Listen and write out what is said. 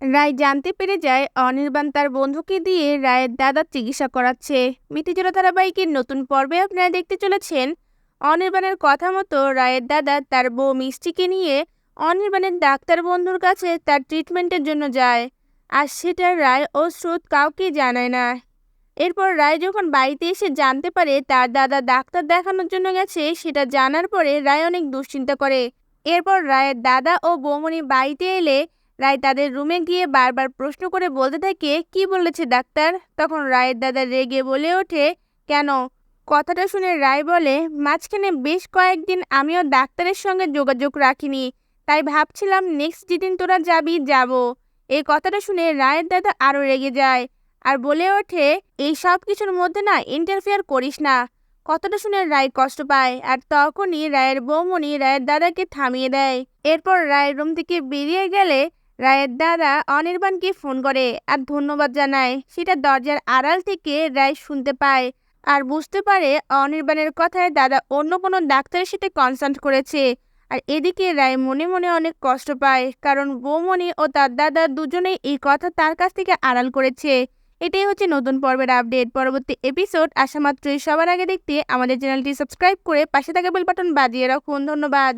রায় জানতে পেরে যায় অনির্বাণ তার বন্ধুকে দিয়ে রায়ের দাদার চিকিৎসা করাচ্ছে। মিতিজোড়া ধারাবাহিকের নতুন পর্বে আপনারা দেখতে চলেছেন। অনির্বাণের কথা মতো রায়ের দাদা তার বউ মিষ্টিকে নিয়ে অনির্বাণের ডাক্তার বন্ধুর কাছে তার ট্রিটমেন্টের জন্য যায় আর সেটা রায় ও স্রোত কাউকে জানায় না। এরপর রায় যখন বাড়িতে এসে জানতে পারে তার দাদা ডাক্তার দেখানোর জন্য গেছে, সেটা জানার পরে রায় অনেক দুশ্চিন্তা করে। এরপর রায়ের দাদা ও বৌমনি বাড়িতে এলে রায় তাদের রুমে গিয়ে বারবার প্রশ্ন করে বলতে থাকে, কি বলেছে ডাক্তার? তখন রায়ের দাদা রেগে বলে ওঠে, কেন? কথাটা শুনে রায় বলে, মাঝখানে বেশ কয়েকদিন আমিও ডাক্তারের সঙ্গে যোগাযোগ রাখিনি, তাই ভাবছিলাম নেক্সট যেদিন তোরা যাবি, যাব। এই কথাটা শুনে রায়ের দাদা আরও রেগে যায় আর বলে ওঠে, এই সব কিছুর মধ্যে না ইন্টারফেয়ার করিস না। কথাটা শুনে রায় কষ্ট পায় আর তখনই রায়ের বৌমনি রায়ের দাদাকে থামিয়ে দেয়। এরপর রায়ের রুম থেকে বেরিয়ে গেলে রায়ের দাদা অনির্বাণকে ফোন করে আর ধন্যবাদ জানায়। সেটা দরজার আড়াল থেকে রায় শুনতে পায়। আর বুঝতে পারে অনির্বাণের কথায় দাদা অন্য কোনো ডাক্তারের সাথে কনসাল্ট করেছে। আর এদিকে রায় মনে মনে অনেক কষ্ট পায়। কারণ বৌমণি ও তার দাদা দুজনেই এই কথা তার কাছ থেকে আড়াল করেছে। এটাই হচ্ছে নতুন পর্বের আপডেট। পরবর্তী এপিসোড আসা মাত্রই সবার আগে দেখতে আমাদের চ্যানেলটি সাবস্ক্রাইব করে পাশে থাকা বেল বাটন বাজিয়ে রাখুন। ধন্যবাদ।